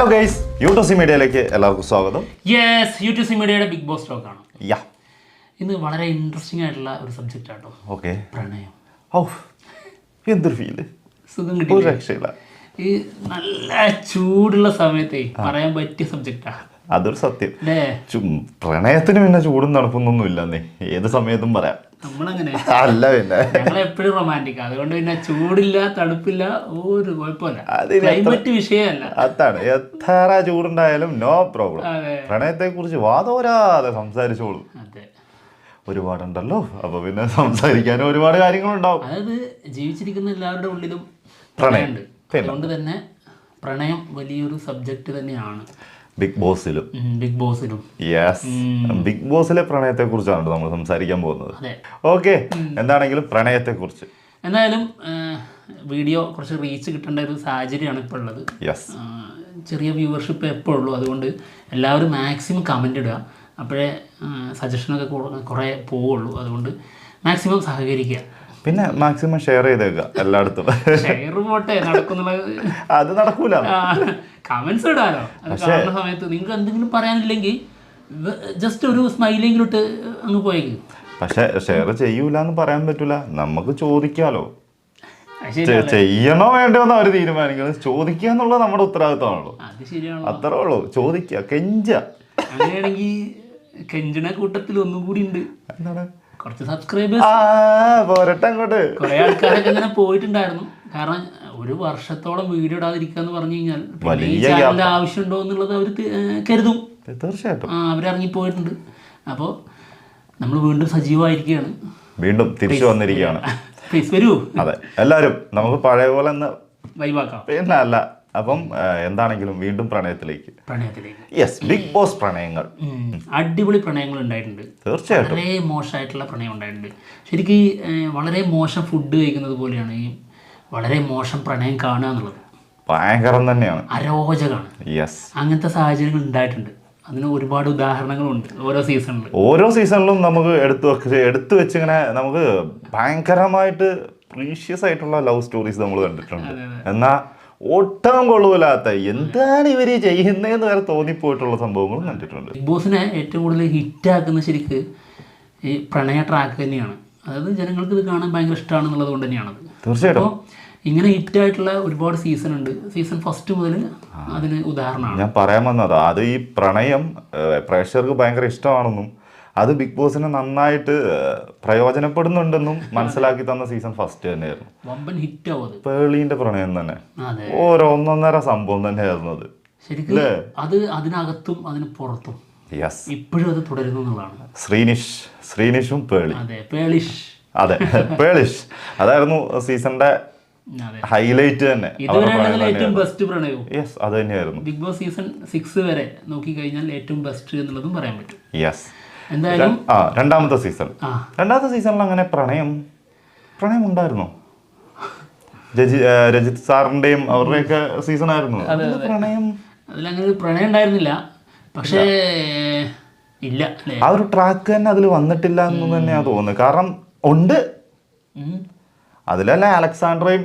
Hello guys യൂട്യൂസി മീഡിയയിലേക്ക് എല്ലാവർക്കും സ്വാഗതം. യെസ് യൂട്യൂബ് സി മീഡിയയുടെ ബിഗ് ബോസ് ടോക്ക് ആണ്. യാ. ഇന്ന് വളരെ ഇൻട്രസ്റ്റിംഗ് ആയിട്ടുള്ള ഒരു സബ്ജക്റ്റ് ആട്ടോ ഓക്കെ പ്രണയം. ഔ എന്തൊരു ഫീൽ സുഖം ഒരു കിട്ടി രക്ഷയില്ല. ഈ നല്ല ചൂടുള്ള സമയത്തെ പറയാൻ പറ്റിയ സബ്ജക്റ്റാ അതൊരു സത്യം. അല്ലേ ചു- പ്രണയത്തിന് പിന്നെ ചൂടും തണുപ്പൊന്നും ഇല്ലെന്നേ. ഏത് സമയത്തും പറയാം. നമ്മളങ്ങനെ. അല്ല പിന്നെ. ഞങ്ങൾ എപ്പോഴും റൊമാന്റിക് അതുകൊണ്ട് പിന്നെ ചൂടില്ല തണുപ്പില്ല ഒരു കുഴപ്പമില്ല. ക്ലൈമറ്റ് വിഷയമല്ല. അതാണ്. എത്ര ചൂടുണ്ടായാലും നോ പ്രോബ്ലം പ്രണയത്തെ കുറിച്ച് വാതോരാതെ സംസാരിച്ചോളൂ. ഒരുപാടുണ്ടല്ലോ. അപ്പൊ പിന്നെ സംസാരിക്കാനും ഒരുപാട് കാര്യങ്ങളുണ്ടാവും. അതായത് ജീവിച്ചിരിക്കുന്ന എല്ലാവരുടെ ഉള്ളിലും പ്രണയമുണ്ട്. അതുകൊണ്ട് തന്നെ പ്രണയം വലിയൊരു സബ്ജക്റ്റ് തന്നെയാണ്. ബിഗ് ബോസിലും ബിഗ് ബോസിലും യെസ് ബിഗ് ബോസിലെ പ്രണയത്തെ കുറിച്ചാണ് നമ്മൾ സംസാരിക്കാൻ പോകുന്നത്. ഓക്കെ എന്താണെങ്കിലും പ്രണയത്തെ കുറിച്ച് എന്തായാലും വീഡിയോ കുറച്ച് റീച്ച് കിട്ടേണ്ട ഒരു സാഹചര്യമാണ് ഇപ്പോൾ ഉള്ളത്. യെസ് ചെറിയ വ്യൂവർഷിപ്പ് എപ്പോൾ ഉള്ളൂ. അതുകൊണ്ട് എല്ലാവരും മാക്സിമം കമന്റ് ഇടുക. അപ്പോഴേ സജഷനൊക്കെ കുറേ പോവുള്ളൂ. അതുകൊണ്ട് മാക്സിമം സഹകരിക്കുക. പിന്നെ മാക്സിമം ഷെയർ ചെയ്തേക്കുക എല്ലായിടത്തും. ഷെയർ പോട്ടെ അത് നടക്കൂല. കമന്റ്സ് ഇടാലോ. കാണുന്ന സമയത്ത് നിങ്ങൾക്ക് എന്തെങ്കിലും പറയാനില്ലെങ്കിൽ ജസ്റ്റ് ഒരു സ്മൈലെങ്കിലും ഇട്ട് അങ്ങ് പോയേക്ക്. പക്ഷെ ഷെയർ ചെയ്യൂല എന്ന് പറയാൻ പറ്റൂല. നമുക്ക് ചോദിക്കാലോ. ചെയ്യണോ വേണ്ടോ എന്ന് അവർ തീരുമാനിക്കുന്നത്. ചോദിക്കുക എന്നുള്ളത് നമ്മുടെ ഉത്തരവാദിത്തമാണല്ലോ. അത്രേ ഉള്ളൂ. ചോദിക്കുക കെഞ്ച അങ്ങനെയാണെങ്കിൽ കെഞ്ചണ കൂട്ടത്തിൽ ഒന്നും കൂടി ഉണ്ട്. എന്താണ്? കുറച്ച് സബ്സ്ക്രൈബേഴ്സ് ആ പോരട്ടെ അങ്ങോട്ട്. കുറെ ആൾക്കാരൊക്കെ ഇങ്ങനെ പോയിട്ടുണ്ടായിരുന്നു. കാരണം ഒരു വർഷത്തോളം വീഡിയോ ഇടാതിരിക്കുക എന്ന് പറഞ്ഞു കഴിഞ്ഞാൽ പിന്നെ ഈ വലിയ ചാനലിന്റെ ആവശ്യമുണ്ടോ എന്നുള്ളത് അവർ കരുതും. തീർച്ചയായിട്ടും. ആ, അവരിറങ്ങി പോയിട്ടുണ്ട് അപ്പോൾ നമ്മൾ വീണ്ടും സജീവമായിരിക്കുകയാണ്. വീണ്ടും തിരിച്ചു വന്നിരിക്കുകയാണ്. പ്ലീസ് വരൂ. അതെ എല്ലാവരും നമുക്ക് പഴയ പോലെ ഒന്ന് വൈവാക്കാം പിന്നെ അല്ല അപ്പം എന്താണെങ്കിലും വീണ്ടും പ്രണയത്തിലേക്ക്. പ്രണയത്തിലേക്ക്. യെസ് ബിഗ് ബോസ് പ്രണയങ്ങൾ. അടിപൊളി പ്രണയങ്ങൾ ഉണ്ടായിട്ടുണ്ട്. തീർച്ചയായിട്ടും. വളരെ മോശമായിട്ടുള്ള പ്രണയം ഉണ്ടായിട്ടുണ്ട്. ശരിക്കും വളരെ മോശം ഫുഡ് കഴിക്കുന്നത് പോലെയാണ് ഈ വളരെ മോശം പ്രണയം കാണുക എന്നുള്ളത്. ഭയങ്കരം തന്നെയാണ്. അരോചകമാണ്. യെസ് അങ്ങനത്തെ സാഹചര്യങ്ങൾ ഉണ്ടായിട്ടുണ്ട്. അതിന് ഒരുപാട് ഉദാഹരണങ്ങളുണ്ട് ഓരോ സീസണിലും ഓരോ സീസണിലും നമുക്ക് എടുത്തു വെച്ച് എടുത്തു വെച്ചിങ്ങനെ നമുക്ക് ഭയങ്കരമായിട്ട് പ്രീഷ്യസ് ആയിട്ടുള്ള ലവ് സ്റ്റോറീസ് നമ്മൾ കണ്ടിട്ടുണ്ട്. എന്നാ ഒട്ടും കൊള്ളൂലാത്ത എന്താണ് ഇവർ ചെയ്യുന്നതെന്ന് വരെ തോന്നിപ്പോയിട്ടുള്ള സംഭവങ്ങളും കണ്ടിട്ടുണ്ട്. ബിഗ് ബോസിനെ ഏറ്റവും കൂടുതൽ ഹിറ്റാക്കുന്ന ശരിക്ക് ഈ പ്രണയ ട്രാക്ക് തന്നെയാണ്. അതായത് ജനങ്ങൾക്ക് ഇത് കാണാൻ ഭയങ്കര ഇഷ്ടമാണെന്നുള്ളത് കൊണ്ട് തന്നെയാണത്. തീർച്ചയായിട്ടും. ഇങ്ങനെ ഹിറ്റായിട്ടുള്ള ഒരുപാട് സീസൺ ഉണ്ട്. സീസൺ ഫസ്റ്റ് മുതൽ അതിന് ഉദാഹരണമാണ്. ഞാൻ പറയാൻ വന്നത് അത് ഈ പ്രണയം പ്രേക്ഷകർക്ക് ഭയങ്കര ഇഷ്ടമാണെന്നും അത് ബിഗ് ബോസിന് നന്നായിട്ട് പ്രയോജനപ്പെടുന്നുണ്ടെന്നും മനസ്സിലാക്കി തന്ന സീസൺ ഫസ്റ്റ് തന്നെയായിരുന്നു. പേളീന്റെ പ്രണയം തന്നെ. ഓരോ ഒന്നൊന്നര സംഭവം തന്നെയായിരുന്നു അത്. ശരിക്കും അത് അതിനകത്തും അതിന് പുറത്തും ഇപ്പോഴും അത് തുടരുന്നു എന്നുള്ളതാണ്. ശ്രീനിഷ് ശ്രീനിഷും പേളി. പേളിഷ്. അതെ പേളിഷ്. അതായിരുന്നു സീസണിന്റെ ഹൈലൈറ്റ് തന്നെ. ഏറ്റവും ബെസ്റ്റ് പ്രണയവും. യെസ് അത് തന്നെയായിരുന്നു. ബിഗ് ബോസ് സീസൺ സിക്സ് വരെ നോക്കിക്കഴിഞ്ഞാൽ ഏറ്റവും ബെസ്റ്റ് എന്നുള്ളതും പറയാൻ പറ്റും. യെസ് എന്തായാലും ആ രണ്ടാമത്തെ സീസൺ. രണ്ടാമത്തെ സീസണിൽ അങ്ങനെ പ്രണയം പ്രണയം ഉണ്ടായിരുന്നോ? രജി രജിത് സാറിന്റെയും അവരുടെയൊക്കെ സീസൺ ആയിരുന്നു. പ്രണയം? അതിലങ്ങനെ പ്രണയം ഉണ്ടായിരുന്നില്ല. പക്ഷേ ഇല്ല. ആ ഒരു ട്രാക്ക് തന്നെ അതിൽ വന്നിട്ടില്ല എന്ന് തന്നെയാ തോന്നുന്നത്. കാരണം ഉണ്ട്. അതിലല്ല അലക്സാണ്ടറയും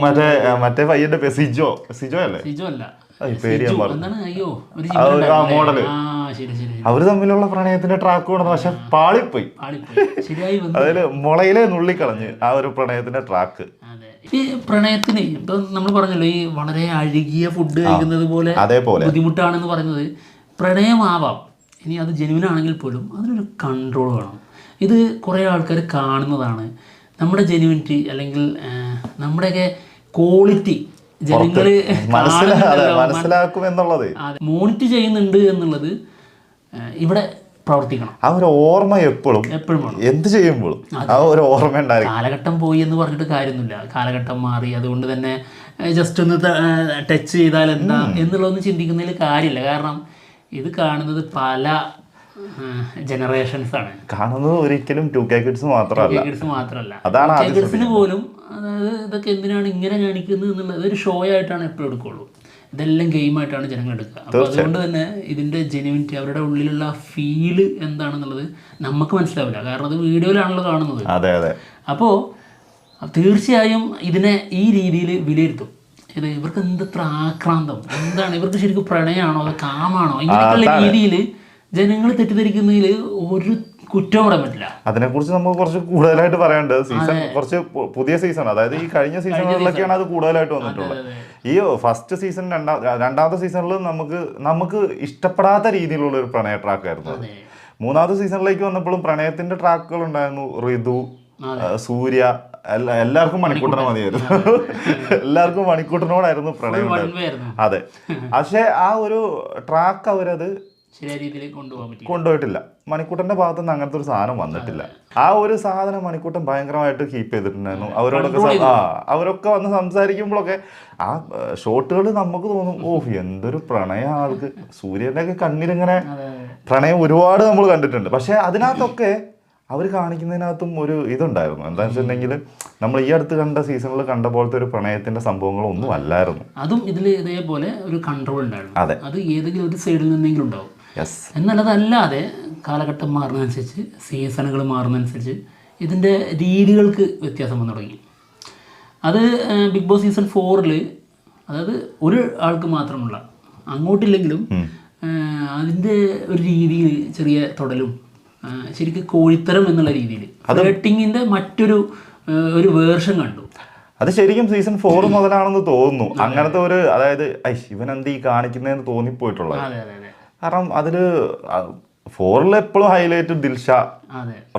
മറ്റേ മറ്റേ പയ്യന്റെ സിജോ. സിജോ അല്ലേ? സിജോ അല്ല. അവർ തമ്മിലുള്ള പ്രണയത്തിന്റെ ട്രാക്ക് കൊണ്ടു പക്ഷെ പാളിപ്പോയി. അതായത് അതിൽ മുളയിലെ നുള്ളിക്കളഞ്ഞ് ആ ഒരു പ്രണയത്തിന്റെ ട്രാക്ക് ഈ പ്രണയത്തിന് ഇപ്പൊ നമ്മൾ പറഞ്ഞല്ലോ ഈ വളരെ അഴുകിയ ഫുഡ് കഴിക്കുന്നത് പോലെ അതേപോലെ. ബുദ്ധിമുട്ടാണെന്ന് പറയുന്നത്. പ്രണയമാവാം. ഇനി അത് ജെനുവിനാണെങ്കിൽ പോലും അതിനൊരു കൺട്രോൾ വേണം. ഇത് കുറേ ആൾക്കാർ കാണുന്നതാണ്. നമ്മുടെ ജെനുവിനിറ്റി അല്ലെങ്കിൽ നമ്മുടെയൊക്കെ ക്വാളിറ്റി അതെ മനസ്സിലാക്കും എന്നുള്ളത്. മോണിറ്റ് ചെയ്യുന്നുണ്ട് എന്നുള്ളത് ഇവിടെ പ്രവർത്തിക്കണം. ആ ഒരു ഓർമ്മ എപ്പോഴും എപ്പോഴും എന്ത് ചെയ്യുമ്പോഴും ആ ഒരു ഓർമ്മ ഉണ്ടായിരിക്കും. കാലഘട്ടം പോയി എന്ന് പറഞ്ഞിട്ട് കാര്യമൊന്നുമില്ല. കാലഘട്ടം മാറി അതുകൊണ്ട് തന്നെ ജസ്റ്റ് ഒന്ന് ടച്ച് ചെയ്താൽ എന്താ എന്നുള്ളതൊന്നും ചിന്തിക്കുന്നതിൽ കാര്യമില്ല. കാരണം ഇത് കാണുന്നത് പല ജനറേഷൻസ് ആണ്. കാണുന്നത് ഒരിക്കലും ടു കെ കിഡ്സ് മാത്രമല്ല. കിഡ്സ് മാത്രമല്ല. അതാണ് കിഡ്സിന് പോലും അതായത് ഇതൊക്കെ എന്തിനാണ് ഇങ്ങനെ കാണിക്കുന്നത് എന്നുള്ളത് ഒരു ഷോ ആയിട്ടാണ് എപ്പോഴും എടുക്കുള്ളൂ. ഇതെല്ലാം ഗെയിമായിട്ടാണ് ജനങ്ങൾ എടുക്കുക. അപ്പോൾ അതുകൊണ്ട് തന്നെ ഇതിന്റെ ജെനുവിനിറ്റി അവരുടെ ഉള്ളിലുള്ള ഫീൽ എന്താണെന്നുള്ളത് നമുക്ക് മനസ്സിലാവില്ല. കാരണം അത് വീഡിയോയിലാണല്ലോ കാണുന്നത്. അതെ അതെ. അപ്പോൾ തീർച്ചയായും ഇതിനെ ഈ രീതിയിൽ വിലയിരുത്തും. ഇത് ഇവർക്ക് എന്തത്ര ആക്രാന്തം എന്താണ്? ഇവർക്ക് ശരിക്കും പ്രണയമാണോ? അതോ കാമാണോ? ഇങ്ങനെയൊക്കെയുള്ള രീതിയിൽ ജനങ്ങൾ തെറ്റിദ്ധരിക്കുന്നതിൽ ഒരു കുറ്റം പറയാൻ പറ്റില്ല. അതിനെക്കുറിച്ച് നമുക്ക് കുറച്ച് കൂടുതലായിട്ട് പറയാനുണ്ട്. സീസൺ കുറച്ച് പുതിയ സീസൺ. അതായത് ഈ കഴിഞ്ഞ സീസണുകളിലൊക്കെയാണ് അത് കൂടുതലായിട്ട് വന്നിട്ടുള്ളത്. ഈ ഫസ്റ്റ് സീസൺ രണ്ടാം രണ്ടാമത്തെ സീസണിൽ നമുക്ക് നമുക്ക് ഇഷ്ടപ്പെടാത്ത രീതിയിലുള്ള ഒരു പ്രണയ ട്രാക്കായിരുന്നു. മൂന്നാമത്തെ സീസണിലേക്ക് വന്നപ്പോഴും പ്രണയത്തിന്റെ ട്രാക്കുകൾ ഉണ്ടായിരുന്നു. ഋതു സൂര്യ എല്ലാ- എല്ലാവർക്കും മണിക്കൂട്ടനെ മതിയായിരുന്നു. എല്ലാവർക്കും മണിക്കൂട്ടനോടായിരുന്നു പ്രണയം അതെ. പക്ഷെ ആ ഒരു ട്രാക്ക് അവരത് കൊണ്ടുപോയിട്ടില്ല. മണിക്കൂട്ടന്റെ ഭാഗത്തു നിന്ന് അങ്ങനത്തെ ഒരു സാധനം വന്നിട്ടില്ല. ആ ഒരു സാധനം മണിക്കൂട്ടൻ ഭയങ്കരമായിട്ട് കീപ്പ് ചെയ്തിട്ടുണ്ടായിരുന്നു. അവരോടൊക്കെ ആ അവരൊക്കെ വന്ന് സംസാരിക്കുമ്പോഴൊക്കെ ആ ഷോട്ടുകൾ നമുക്ക് തോന്നും ഓ എന്തൊരു പ്രണയ ആൾക്ക്. സൂര്യന്റെ ഒക്കെ കണ്ണിലിങ്ങനെ പ്രണയം ഒരുപാട് നമ്മൾ കണ്ടിട്ടുണ്ട്. പക്ഷെ അതിനകത്തൊക്കെ അവർ കാണിക്കുന്നതിനകത്തും ഒരു ഇതുണ്ടായിരുന്നു. എന്താണെന്ന് വെച്ചിട്ടുണ്ടെങ്കിൽ നമ്മൾ ഈ അടുത്ത് കണ്ട സീസണിൽ കണ്ട പോലത്തെ ഒരു പ്രണയത്തിന്റെ സംഭവങ്ങളൊന്നും അല്ലായിരുന്നു. അതും ഇതിൽ ഇതേപോലെ ഒരു കൺട്രോൾ ഉണ്ടായിരുന്നു. അതെ. അത് ഏതെങ്കിലും ഒരു സൈഡിൽ നിന്നെങ്കിലും ഉണ്ടാവും. അതല്ലാതെ കാലഘട്ടം മാറുന്നതനുസരിച്ച് സീസണുകൾ മാറുന്നതനുസരിച്ച് ഇതിന്റെ രീതികൾക്ക് വ്യത്യാസം വന്നു തുടങ്ങി. അത് ബിഗ് ബോസ് സീസൺ ഫോറിൽ അതായത് ഒരു ആൾക്ക് മാത്രമുള്ള അങ്ങോട്ടില്ലെങ്കിലും അതിന്റെ ഒരു രീതിയിൽ ചെറിയ തൊടലും ശരിക്കും കോഴിത്തരം എന്നുള്ള രീതിയിൽ. റേറ്റിങ്ങിന്റെ മറ്റൊരു ഒരു വേർഷൻ കണ്ടു. അത് ശരിക്കും സീസൺ ഫോർ മുതലാണെന്ന് തോന്നുന്നു. അങ്ങനത്തെ ഒരു അതായത് ഐ ഇവൻ എന്ത് ഈ കാണിക്കുന്നതെന്ന് തോന്നിപ്പോയിട്ടുള്ളത്. അതെ അതെ അതെ. കാരണം അതിൽ ഫോറിൽ എപ്പോഴും ഹൈലൈറ്റ് ദിൽഷ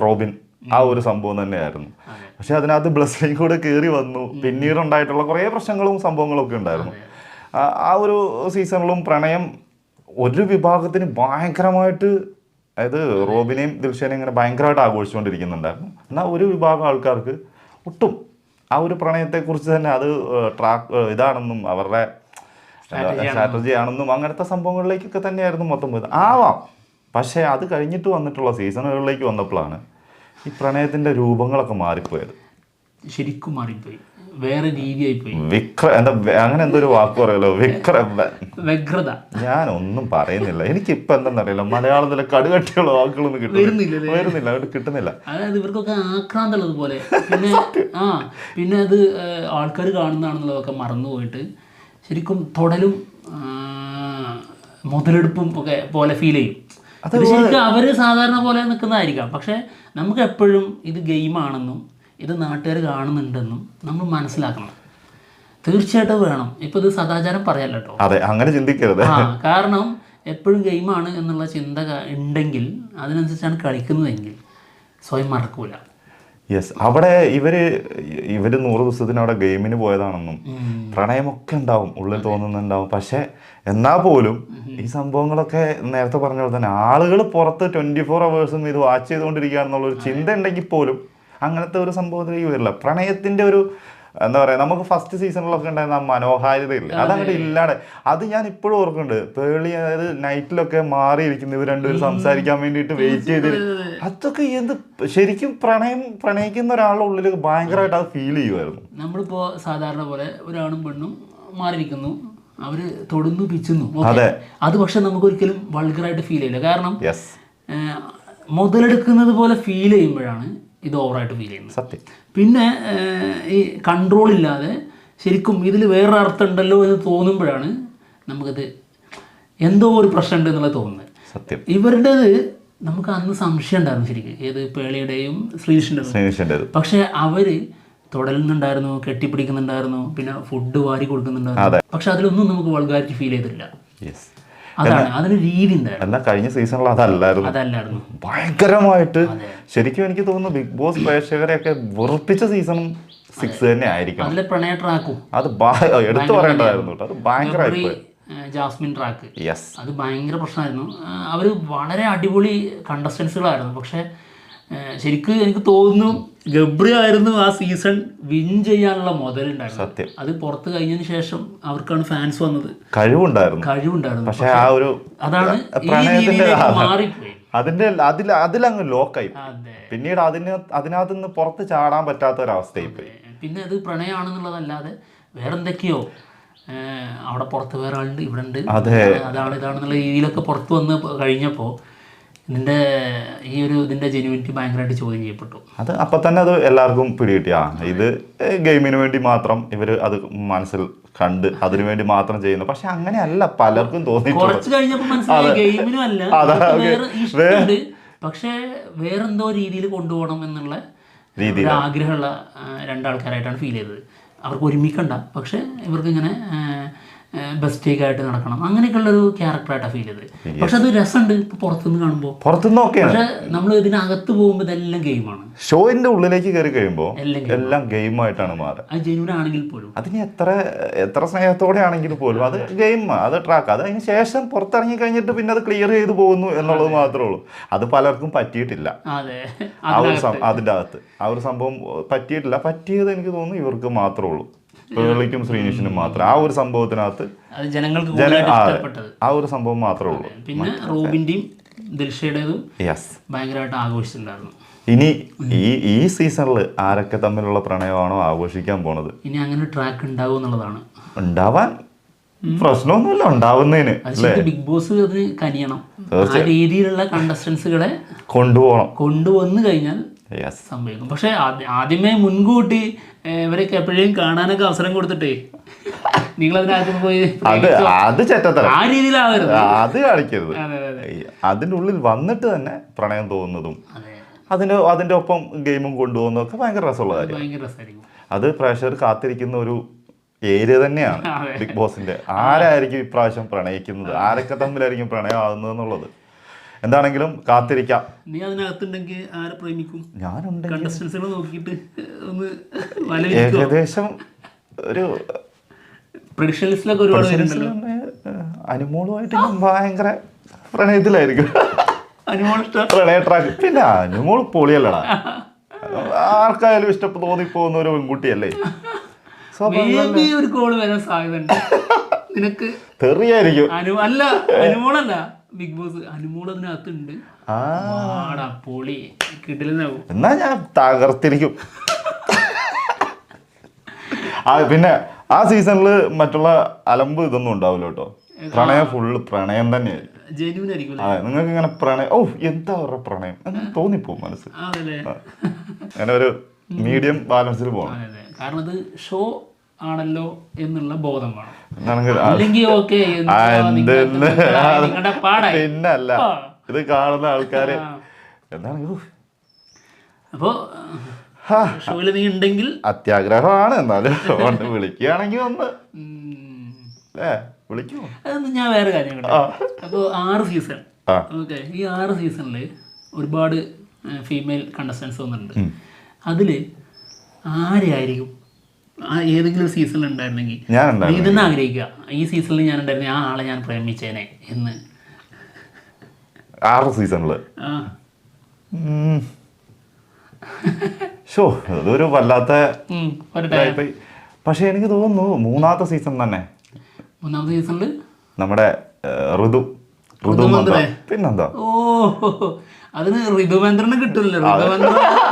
റോബിൻ ആ ഒരു സംഭവം തന്നെയായിരുന്നു. പക്ഷെ അതിനകത്ത് ബ്ലസ്സിലേക്ക് കൂടെ കയറി വന്നു. പിന്നീട് ഉണ്ടായിട്ടുള്ള കുറേ പ്രശ്നങ്ങളും സംഭവങ്ങളും ഒക്കെ ഉണ്ടായിരുന്നു ആ- ആ ഒരു സീസണിലും പ്രണയം ഒരു വിഭാഗത്തിന് ഭയങ്കരമായിട്ട് അതായത് റോബിനെയും ദിൽഷേനെയും ഇങ്ങനെ ഭയങ്കരമായിട്ട് ആഘോഷിച്ചുകൊണ്ടിരിക്കുന്നുണ്ടായിരുന്നു. എന്നാൽ ഒരു വിഭാഗം ആൾക്കാർക്ക് ഒട്ടും ആ ഒരു പ്രണയത്തെക്കുറിച്ച് തന്നെ അത് ട്രാക്ക് ഇതാണെന്നും അവരുടെ സ്ട്രാറ്റജി ആണെന്നും അങ്ങനത്തെ സംഭവങ്ങളിലേക്കൊക്കെ തന്നെയായിരുന്നു മൊത്തം പോയത് ആവാം. പക്ഷേ അത് കഴിഞ്ഞിട്ട് വന്നിട്ടുള്ള സീസണുകളിലേക്ക് വന്നപ്പോഴാണ് ഈ പ്രണയത്തിന്റെ രൂപങ്ങളൊക്കെ മാറിപ്പോയത്. ശരിക്കും മാറിപ്പോയി. വേറെ രീതിയായിപ്പോയി. വിക്ര എന്താ അങ്ങനെ എന്തോ ഒരു വാക്ക് പറയല്ലോ വിക്ര വ്യഗ്രത. ഞാൻ ഒന്നും പറയുന്നില്ല. എനിക്ക് ഇപ്പൊ എന്താണെന്നറിയില്ല മലയാളത്തിലെ കടുകട്ടിയുള്ള വാക്കുകളൊന്നും കിട്ടുന്നില്ല വരുന്നില്ല അവിടെ കിട്ടുന്നില്ല. അതായത് ഇവർക്കൊക്കെ ആക്രാന്തുള്ളത് പോലെ പിന്നെ ആ പിന്നെ അത് ആൾക്കാർ കാണുന്നതാണെന്നുള്ളതൊക്കെ മറന്നുപോയിട്ട് ശരിക്കും തൊടലും മുതലെടുപ്പും ഒക്കെ പോലെ ഫീൽ ചെയ്യും. അത് ശരിക്കും അവർ സാധാരണ പോലെ നിൽക്കുന്നതായിരിക്കാം പക്ഷെ നമുക്ക് എപ്പോഴും ഇത് ഗെയിമാണെന്നും ഇത് നാട്ടുകാർ കാണുന്നുണ്ടെന്നും നമ്മൾ മനസ്സിലാക്കണം. തീർച്ചയായിട്ടും വേണം. ഇപ്പൊ ഇത് സദാചാരം പറയാല്ല കേട്ടോ അതെ അങ്ങനെ ചിന്തിക്കരുത്. ആ കാരണം എപ്പോഴും ഗെയിമാണ് എന്നുള്ള ചിന്ത ഉണ്ടെങ്കിൽ അതിനനുസരിച്ചാണ് കളിക്കുന്നതെങ്കിൽ സ്വയം മറക്കൂല. യെസ് അവിടെ ഇവർ ഇവർ നൂറ് ദിവസത്തിന് അവിടെ ഗെയിമിന് പോയതാണെന്നും പ്രണയമൊക്കെ ഉണ്ടാവും ഉള്ളിൽ തോന്നുന്നുണ്ടാവും. പക്ഷെ എന്നാ പോലും ഈ സംഭവങ്ങളൊക്കെ നേരത്തെ പറഞ്ഞ പോലെ തന്നെ ആളുകൾ പുറത്ത് ട്വന്റി ഫോർ അവേഴ്സും ഇത് വാച്ച് ചെയ്തുകൊണ്ടിരിക്കുക എന്നുള്ള ഒരു ചിന്ത ഉണ്ടെങ്കിൽ പോലും അങ്ങനത്തെ ഒരു സംഭവത്തിലേക്ക് വരില്ല. പ്രണയത്തിന്റെ ഒരു എന്താ പറയാ നമുക്ക് ഫസ്റ്റ് സീസണിലൊക്കെ ഉണ്ടായിരുന്ന മനോഹാരിതയില്ലേ? അതങ്ങോട്ട് ഇല്ലാതെ. അത് ഞാൻ ഇപ്പോഴും ഓർക്കുന്നുണ്ട്. പേളി അതായത് നൈറ്റിലൊക്കെ മാറിയിരിക്കുന്നു ഇവർ രണ്ടുപേരും സംസാരിക്കാൻ വേണ്ടിയിട്ട് വെയിറ്റ് ചെയ്ത് അതൊക്കെ എന്ത് ശരിക്കും പ്രണയം പ്രണയിക്കുന്ന ഒരാളുടെ ഉള്ളിൽ ഭയങ്കരമായിട്ട് അത് ഫീൽ ചെയ്യുമായിരുന്നു നമ്മളിപ്പോ സാധാരണ പോലെ ഒരാണും പെണ്ണും മാറിയിരിക്കുന്നു. അവർ തൊടുന്നു പിച്ചുന്നു. അതെ. അത് പക്ഷെ നമുക്ക് ഒരിക്കലും വൾഗറായിട്ട് ഫീൽ ചെയ്യില്ല. കാരണം മുതലെടുക്കുന്നത് പോലെ ഫീൽ ചെയ്യുമ്പോഴാണ് ഇത് ഓവറായിട്ട് ഫീൽ ചെയ്യുന്നത്. സത്യം. പിന്നെ ഈ കൺട്രോൾ ഇല്ലാതെ ശരിക്കും ഇതിൽ വേറെ അർത്ഥം ഉണ്ടല്ലോ എന്ന് തോന്നുമ്പോഴാണ് നമുക്കത് എന്തോ ഒരു പ്രശ്നം ഉണ്ട് എന്നുള്ളത് തോന്നുന്നത്. സത്യം. ഇവരുടേത് നമുക്ക് അന്ന് സംശയം ഉണ്ടായിരുന്നു ശരിക്കും. ഏത് പേളിയുടെയും ശ്രീകൃഷ്ണന്റെയും സ്നേഹിച്ചേണ്ടത് പക്ഷെ അവർ തുടരുന്നുണ്ടായിരുന്നു കെട്ടിപ്പിടിക്കുന്നുണ്ടായിരുന്നു പിന്നെ ഫുഡ് വാരി കൊടുക്കുന്നുണ്ടായിരുന്നു. പക്ഷെ അതിലൊന്നും നമുക്ക് വൾഗാരിറ്റി ഫീൽ ചെയ്തിട്ടില്ല. എന്നാൽ കഴിഞ്ഞ സീസണിൽ അതല്ലായിരുന്നു. ഭയങ്കരമായിട്ട് ശരിക്കും എനിക്ക് തോന്നുന്നു ബിഗ് ബോസ് പ്രേക്ഷകരെയൊക്കെ വെറുപ്പിച്ച സീസണും സിക്സ് തന്നെ ആയിരിക്കും അതിലെ പ്രണയ ട്രാക്കും. അത് എടുത്തു പറയേണ്ടതായിരുന്നു അത് ഭയങ്കര ജാസ്മിൻ ട്രാക്ക്. അത് ഭയങ്കര പ്രശ്നമായിരുന്നു. അവർ വളരെ അടിപൊളി കണ്ടസ്റ്റൻസുകളായിരുന്നു പക്ഷെ ശരിക്കും എനിക്ക് തോന്നുന്നു ഗബ്രി ആയിരുന്നു ആ സീസൺ വിൻ ചെയ്യാനുള്ള മുതലുണ്ടായിരുന്നു സത്യം. അത് പുറത്ത് കഴിഞ്ഞതിന് ശേഷം അവർക്കാണ് ഫാൻസ് വന്നത്. കഴിവുണ്ടായിരുന്നു. കഴിവുണ്ടായിരുന്നു. പക്ഷേ ആ ഒരു അതാണ് മാറിപ്പോയി. അതിന്റെ അതിൽ അതിലങ്ങ് ലോക്കായി. പിന്നീട് അതിന് അതിനകത്ത് നിന്ന് പുറത്ത് ചാടാൻ പറ്റാത്ത ഒരവസ്ഥയായി പോയി പിന്നെ അത് പ്രണയമാണെന്നുള്ളതല്ലാതെ വേറെ എന്തൊക്കെയോ അവിടെ പുറത്ത് വേറെ ആളുണ്ട് ഇവിടെ ഉണ്ട്. അതെ. അതാണ് ഇതാണെന്നുള്ള രീതിയിലൊക്കെ പുറത്ത് വന്ന് കഴിഞ്ഞപ്പോൾ ഇതിന്റെ ഈ ഒരു ഇതിന്റെ ജെനുവിനിറ്റി ഭയങ്കരമായിട്ട് ചോദ്യം ചെയ്യപ്പെട്ടു. അത് അപ്പൊ തന്നെ അത് എല്ലാവർക്കും പിടികിട്ടിയാ ഇത് ഗെയിമിന് വേണ്ടി മാത്രം ഇവർ അത് മനസ്സിൽ കണ്ട് അതിനു വേണ്ടി മാത്രം ചെയ്യുന്നു. പക്ഷെ അങ്ങനെയല്ല പലർക്കും തോന്നി കുറച്ച് കഴിഞ്ഞപ്പോൾ മനസ്സിലായി ഗെയിമിനും അല്ല. പക്ഷെ വേറെന്തോ രീതിയിൽ കൊണ്ടുപോകണം എന്നുള്ള ഒരു ആഗ്രഹമുള്ള രണ്ടാൾക്കാരായിട്ടാണ് ഫീൽ ചെയ്തത്. അവർക്ക് ഒരുമിക്കണ്ട. പക്ഷെ ഇവർക്ക് ഇങ്ങനെ ബെസ്റ്റേക്ക് ആയിട്ട് നടക്കണം. അങ്ങനെയൊക്കെയുള്ളൊരു ക്യാരക്ടറായിട്ടാണ് ഫീൽ ചെയ്തത്. പക്ഷെ അത് രസമുണ്ട് ഇപ്പൊ പുറത്തുനിന്ന് കാണുമ്പോൾ ഓക്കെ പക്ഷെ നമ്മൾ ഇതിനകത്ത് പോകുമ്പോൾ ഇതെല്ലാം ഗെയിമാണ് ഷോയിന്റെ ഉള്ളിലേക്ക് കയറി കഴിയുമ്പോൾ എല്ലാം ഗെയിമായിട്ടാണ് മാറുക. അത് ജെനുവിൻ ആണെങ്കിൽ പോലും. അതിന് എത്ര എത്ര സ്നേഹത്തോടെ ആണെങ്കിൽ പോലും അത് ഗെയിം അത് ട്രാക്ക് അത് അതിന് ശേഷം പുറത്തിറങ്ങി കഴിഞ്ഞിട്ട് പിന്നെ അത് ക്ലിയർ ചെയ്ത് പോകുന്നു എന്നുള്ളത് മാത്രമേ ഉള്ളൂ. അത് പലർക്കും പറ്റിയിട്ടില്ല. ആ ഒരു അതിന്റെ അകത്ത്. ആ ഒരു സംഭവം പറ്റിയിട്ടില്ല. പറ്റിയത് എനിക്ക് തോന്നുന്നു ഇവർക്ക് മാത്രമേ ഉള്ളൂ. പേളിക്കും ശ്രീനിഷിനും മാത്രം. ആ ഒരു സംഭവത്തിനകത്ത് ജനങ്ങൾക്ക് ആ, ഒരു സംഭവം മാത്രമേ ഉള്ളൂ. പിന്നെ റോബിന്റെയും ദിൽഷയുടേതും ഭയങ്കരമായിട്ട് ആഘോഷിച്ചിട്ടുണ്ടായിരുന്നു. ഇനി ഈ ഈ സീസണിൽ ആരൊക്കെ തമ്മിലുള്ള പ്രണയമാണോ ആഘോഷിക്കാൻ പോണത്? ഇനി അങ്ങനെ ട്രാക്ക് ഉണ്ടാവും എന്നുള്ളതാണ്. ഉണ്ടാവാൻ പ്രശ്നമൊന്നുമില്ല ഉണ്ടാവുന്നതിന് ബിഗ് ബോസ് അത് കനിയണം. ആ രീതിയിലുള്ള കണ്ടസ്റ്റൻസുകളെ കൊണ്ടുപോകണം. കൊണ്ടുവന്നു കഴിഞ്ഞാൽ സംഭവിക്കും. പക്ഷെ ആദ്യ- ആദ്യമേ മുൻകൂട്ടി ഇവരൊക്കെ എപ്പോഴും കാണാനൊക്കെ അവസരം കൊടുത്തിട്ടേ. നിങ്ങൾ അതിനകത്ത് പോയി അത് അത് ചെറ്റത്തരം. ആ രീതിയിലാവരുത്. അത് കാണിക്കരുത്. അതെ അതെ അതെ. ഈ അതിന്റെ ഉള്ളിൽ വന്നിട്ട് തന്നെ പ്രണയം തോന്നുന്നതും അതെ. അതിന്റെ അതിന്റെ ഒപ്പം ഗെയിമും കൊണ്ടുപോകുന്നതൊക്കെ ഭയങ്കര രസമുള്ള കാര്യം അത് പ്രേക്ഷകർ കാത്തിരിക്കുന്ന ഒരു ഏരിയ തന്നെയാണ് ബിഗ് ബോസിന്റെ ആരായിരിക്കും ഇപ്രാവശ്യം പ്രണയിക്കുന്നത്? ആരൊക്കെ തമ്മിലായിരിക്കും പ്രണയം ആകുന്നത് എന്നുള്ളത്? എന്താണെങ്കിലും കാത്തിരിക്കാം. നീ അതിനകത്തുണ്ടെങ്കിൽ ആരെ പ്രേമിക്കും? കണ്ടസ്റ്റൻസുകൾ നോക്കിയിട്ട് ഒന്ന് ഏകദേശം ഒരു അനുമോളുമായിട്ട് ഞാൻ ഭയങ്കര പ്രണയത്തിലായിരിക്കും. ഇഷ്ടം? പ്രണയ ട്രാക്ക് പിന്നെ അനുമോൾ പൊളിയല്ലടാ. ആർക്കായാലും ഇഷ്ടപ്പെട്ട് തോന്നിപ്പോകുന്ന ഒരു പെൺകുട്ടിയല്ലേ. ഒരു കോൾ വരാൻ സാധ്യത നിനക്ക് തെറിയായിരിക്കും. അല്ല അനുമോളല്ല. ബിഗ് ബോസ് അനുമോൾ അതിനകത്തുണ്ട്. പൊളി. കിട്ടില്ലെന്നാവും? എന്നാ ഞാൻ തകർത്തിരിക്കും. ആ പിന്നെ ആ സീസണിൽ മറ്റുള്ള അലമ്പ് ഇതൊന്നും ഉണ്ടാവില്ല കേട്ടോ. പ്രണയം ഫുള്ള് പ്രണയം തന്നെയായിരിക്കും അതെ നിങ്ങൾക്ക് ഇങ്ങനെ പ്രണയം ഓ എന്താ അവരുടെ പ്രണയം? എന്ന് തോന്നിപ്പോവും മനസ്സ്. അതല്ലേ അങ്ങനെ ഒരു മീഡിയം ബാലൻസിൽ പോകണം കാരണം ഇത് ഷോ ആണല്ലോ എന്നുള്ള ബോധം വേണം. അല്ലെങ്കിൽ ഓക്കെ നിങ്ങളുടെ പാടായി. പിന്നല്ല. ഇത് കാണുന്ന ആൾക്കാരെ. എന്താണ് അപ്പോ ഹാ, ഷോയിൽ നീ ഉണ്ടെങ്കിൽ അത്യാഗ്രഹമാണ്. എന്നാലും ഒന്ന് വിളിക്കുകയാണെങ്കിൽ ഒന്ന്. അതൊന്നും ഞാൻ വേറെ കാര്യം കേട്ടോ. അപ്പോൾ ആറ് സീസൺ. ഓക്കെ ഈ ആറ് സീസണിൽ ഒരുപാട് ഫീമെയിൽ കണ്ടസ്റ്റൻസ് വന്നിട്ടുണ്ട്. അതിൽ ആരെയായിരിക്കും ഏതെങ്കിലും സീസണിൽ ഉണ്ടായിരുന്നെങ്കിൽ. ഞാൻ നീ ഉണ്ടായിരുന്നു ആഗ്രഹിക്കുക? ഈ സീസണിൽ ഞാൻ ഉണ്ടായിരുന്നു ആ ആളെ ഞാൻ പ്രേമിച്ചേനെ എന്ന്. ആറ് സീസണിൽ ഷോ അതൊരു വല്ലാത്ത. പക്ഷെ എനിക്ക് തോന്നുന്നു മൂന്നാമത്തെ സീസൺ തന്നെ. മൂന്നാമത്തെ സീസണിൽ നമ്മുടെ ഋതു. ഋതു പിന്നെന്താ? ഓ അതിന് ഋതുമന്ത്രന് കിട്ടില്ലല്ലോ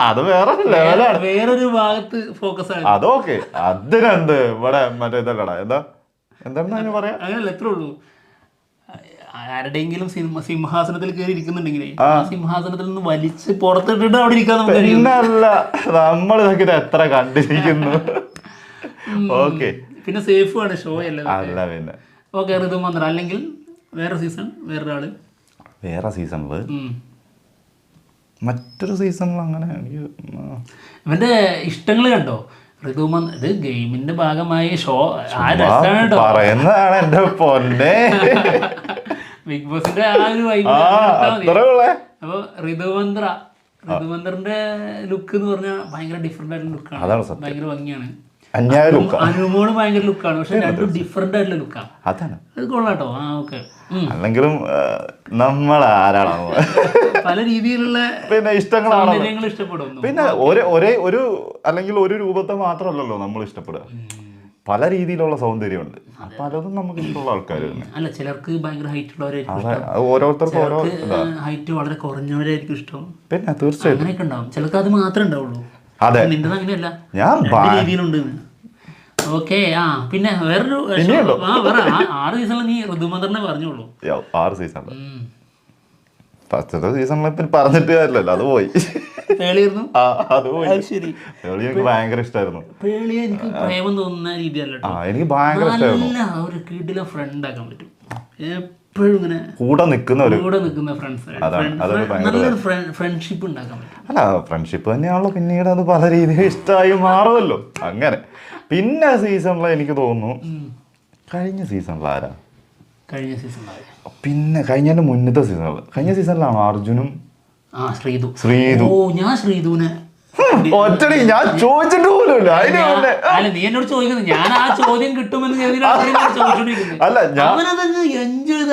അത് വേറെ ലെവലാണ്. വേറൊരു ഭാഗത്ത് ഫോക്കസ് ആണ്. അതൊക്കെ അതിനെന്ത് ഇവിടെ മറ്റേ ഇതല്ലടാ. എന്താ? അതിന് പറയാ? അങ്ങനല്ല എത്ര ഉള്ളൂ. ആരുടെയെങ്കിലും സിനിമ സിംഹാസനത്തിൽ കയറി ഇരിക്കുന്നുണ്ടെങ്കിൽ ആ. സിംഹാസനത്തിൽ നിന്ന് വലിച്ച് പുറത്തിട്ടിട്ട് അവിടെ ഇരിക്കാൻ പിന്നല്ല നമ്മൾ ഇതൊക്കെ എത്ര കണ്ടിരിക്കുന്നു. ഓക്കെ. പിന്നെ സേഫ് ആണ് ഷോ അല്ലേ പിന്നെ. ഓക്കെ ഋതുമന്ത്ര അല്ലെങ്കിൽ വേറെ സീസൺ വേറൊരാൾ. വേറെ സീസണിൽ ഉം. മറ്റൊരു സീസണിൽ അങ്ങനെ എനിക്ക് ഇവന്റെ ഇഷ്ടങ്ങൾ കണ്ടോ? ഋതുമൻ ഇത് ഗെയിമിന്റെ ഭാഗമായി ഷോ ആ രസമാണ് കേട്ടോ. പറയുന്നതാണ് എന്റെ പൊന്നെ. ബിഗ് ബോസിന്റെ ആ ഒരു വൈബ് അപ്പൊ ഋതുമന്ത്ര ഋതുമന്ത്രന്റെ ലുക്ക് എന്ന് പറഞ്ഞാൽ ഭയങ്കര ഡിഫറെന്റ് ആയിട്ടുള്ള ലുക്കാണ്. ഭയങ്കര ഭംഗിയാണ്. അന്യായ ലുക്കാണ് അനുമോൾ ഭയങ്കര ലുക്കാണ് പക്ഷെ രണ്ടും ഡിഫറെന്റ് ആയിട്ടുള്ള ലുക്കാണ് അതാണ്. അത് കൊള്ളാട്ടോ. ആ ഓക്കെ അല്ലെങ്കിലും നമ്മൾ ആരാണോ? പല രീതിയിലുള്ള പിന്നെ ഇഷ്ടങ്ങളാണ്? ഇഷ്ടപ്പെടുന്നു. പിന്നെ ഒരേ ഒരേ ഒരു അല്ലെങ്കിൽ ഒരു രൂപത്തെ മാത്രമല്ലല്ലോ നമ്മൾ ഇഷ്ടപ്പെടുക. പല രീതിയിലുള്ള സൗന്ദര്യമുണ്ട്. അതൊന്നും നമുക്ക് ഇഷ്ടമുള്ള ആൾക്കാർ തന്നെ. അല്ല ചിലർക്ക് ഭയങ്കര ഹൈറ്റ് ഉള്ളവരായിരിക്കും ഓരോരുത്തർക്കും ഓരോ ഹൈറ്റ് വളരെ കുറഞ്ഞവരായിരിക്കും ഇഷ്ടം. പിന്നെ തീർച്ചയായിട്ടും. അങ്ങനെയൊക്കെ ഉണ്ടാവും. ചിലർക്ക് അത് മാത്രമേ ഉണ്ടാവുള്ളൂ. അതെ. നിന്റെ അങ്ങനെയല്ല. ഞാൻ രീതിയിലുണ്ട്. ഓക്കെ ആ പിന്നെ വേറൊരു? ആ വേറെ ആറ് സീസണിൽ നീ ഋതുമന്ത്രനെ പറഞ്ഞോളൂ ആറ് സീസണിൽ. ഫസ്റ്റത്തെ സീസണിൽ പിന്നെ പറഞ്ഞിട്ട് കാര്യമില്ലല്ലോ അത് പോയി. എനിക്ക് ഭയങ്കര ഇഷ്ടമായിരുന്നു എനിക്ക് പ്രേമം തോന്നുന്ന രീതിയല്ല എനിക്ക് ഭയങ്കര ഇഷ്ടമായിരുന്നു ഒരു കീട്ടിലെ ഫ്രണ്ട് ആക്കാൻ പറ്റും. എപ്പോഴും ഇങ്ങനെ കൂടെ നിൽക്കുന്ന ഒരു കൂടെ നിൽക്കുന്ന ഫ്രണ്ട്സ് നല്ലൊരു ഫ്രണ്ട്ഷിപ്പ് ഉണ്ടാക്കാൻ പറ്റും. അല്ല ഫ്രണ്ട്ഷിപ്പ് തന്നെയാണല്ലോ പിന്നീട് അത് പല രീതിയിൽ ഇഷ്ടമായി മാറുമല്ലോ. അങ്ങനെ. പിന്നെ സീസണിൽ എനിക്ക് തോന്നുന്നു കഴിഞ്ഞ സീസണിൽ ആരാ? കഴിഞ്ഞ സീസണിലായ പിന്നെ കഴിഞ്ഞതിന്റെ മുന്നത്തെ സീസണിൽ കഴിഞ്ഞ സീസണിലാണോ അർജുനും ആ ശ്രീതു. ശ്രീതു. ഓ ഞാൻ ശ്രീതുവിനെ ഒറ്റടി ഞാൻ ചോദിച്ചിട്ട് പോലും അതിന് അല്ല നീ എന്നോട് ചോദിക്കുന്നു. ഞാൻ ആ ചോദ്യം കിട്ടുമെന്ന് അല്ല ഞാൻ എൻജോയ്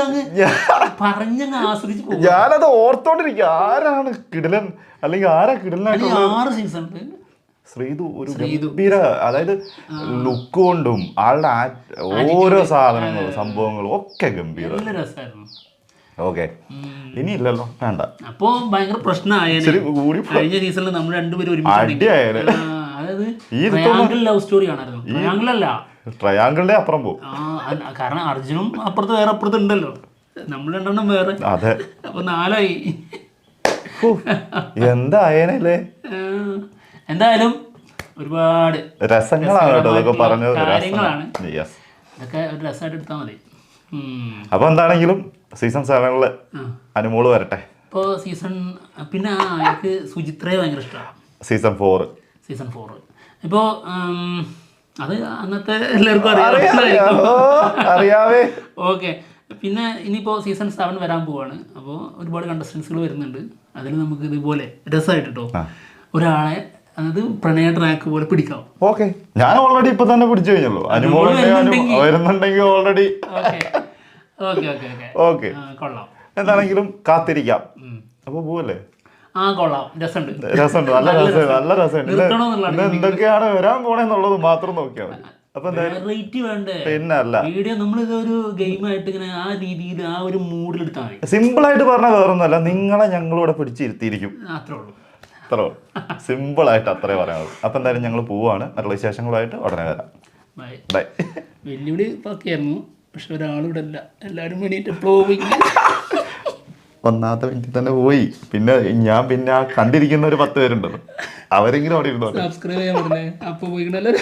പറഞ്ഞങ്ങ് ആസ്വദിച്ച് ഞാനത് ഓർത്തോണ്ടിരിക്കുക ആരാണ് കിടലൻ? അല്ലെങ്കിൽ ആരാ കിടിലനായിട്ടുള്ള ആറ് ശ്രീതു ഒരു ഗംഭീര അതായത് ലുക്ക് കൊണ്ടും ആളുടെ ഓരോ സാധനങ്ങളും സംഭവങ്ങളും ഒക്കെ ഗംഭീര. ഓക്കെ ഇനി ഇല്ലല്ലോ വേണ്ട. അപ്പോ ഭയങ്കര കൂടി കഴിഞ്ഞ സീസണിൽ നമ്മൾ രണ്ടുപേരും ഒരുമിച്ച് അതായത് ലവ് സ്റ്റോറി കാണായിരുന്നു ട്രയാങ്കിൾ അല്ല. ട്രയാങ്കിളിന്റെ അപ്പുറം പോകും കാരണം അർജുനും അപ്പുറത്ത് വേറെ അപ്പുറത്ത് ഉണ്ടല്ലോ. നമ്മൾ രണ്ടെണ്ണം വേറെ. അതെ. അപ്പൊ നാലായി. ഹൂ, എന്തായേനല്ലേ ആ, എന്തായാലും ഒരുപാട് രസങ്ങളാണ് കേട്ടോ അതൊക്കെ പറഞ്ഞത്. കാര്യങ്ങളാണ്. ഇതൊക്കെ ഒരു രസമായിട്ട് എടുത്താൽ മതി. അപ്പൊ എന്താണെങ്കിലും സീസൺ സെവനിൽ ആ. അനുമോൾ വരട്ടെ. ഇപ്പോൾ സീസൺ പിന്നെ എനിക്ക് സുചിത്രയെ ഭയങ്കര ഇഷ്ടമാണ് സീസൺ ഫോർ സീസൺ ഫോർ ഇപ്പോൾ അത് അന്നത്തെ എല്ലാവർക്കും അറിയാം അറിയാവേ. ഓക്കെ. പിന്നെ ഇനിയിപ്പോൾ സീസൺ സെവൻ വരാൻ പോവാണ്. അപ്പോൾ ഒരുപാട് കണ്ടസ്റ്റൻസുകൾ വരുന്നുണ്ട്. അതിൽ നമുക്ക് ഇതുപോലെ രസമായിട്ട്? കേട്ടോ ഒരാളെ അതായത് പ്രണയ ട്രാക്ക് പോലെ പിടിക്കാം. ഓക്കെ. ഞാൻ ഓൾറെഡി ഇപ്പൊ തന്നെ പിടിച്ചു കഴിഞ്ഞല്ലോ. വരുന്നുണ്ടെങ്കിൽ. ഓൾറെഡി ഓക്കെ എന്താണെങ്കിലും കാത്തിരിക്കാം. അപ്പൊ പോവല്ലേ? ആ കൊള്ളാം. രസമുണ്ട്. രസമുണ്ട്. നല്ല രസം നല്ല രസമുണ്ട്. എന്തൊക്കെയാണ് വരാൻ പോണെന്നുള്ളത് മാത്രം നോക്കിയാൽ മതി. വീഡിയോ നമ്മളിതൊരു ഗെയിമായിട്ട് ഇങ്ങനെ ആ രീതിയിൽ ആ ഒരു മൂഡിൽ എടുത്താൽ മതി. സിമ്പിൾ ആയിട്ട് പറഞ്ഞാൽ വേറൊന്നുമല്ല. നിങ്ങളെ ഞങ്ങളിവിടെ പിടിച്ചിരുത്തിയിരിക്കും. അത്രേ ഉള്ളൂ. അത്രേ സിമ്പിൾ ആയിട്ട് അത്രേ പറയാനുള്ളൂ. അപ്പൊ എന്തായാലും ഞങ്ങൾ പോവാണ്. മറ്റുള്ള വിശേഷങ്ങളായിട്ട് ഉടനെ വരാം. ബൈ വെല്ലുവിളി പക്കയായിരുന്നു പക്ഷെ ഒരാളിവിടെ അല്ല എല്ലാവരും വേണ്ടിയിട്ട് എപ്പോഴോ ഒന്നാമത്തെ മിനിറ്റ് തന്നെ പോയി. പിന്നെ ഞാൻ പിന്നെ ആ കണ്ടിരിക്കുന്ന ഒരു പത്ത് പേരുണ്ടല്ലോ. അവരെങ്കിലും അവിടെ ഇരുന്നോ സബ്സ്ക്രൈബ് ചെയ്യാൻ പറഞ്ഞേ. അപ്പോൾ പോയിക്കണല്ലോ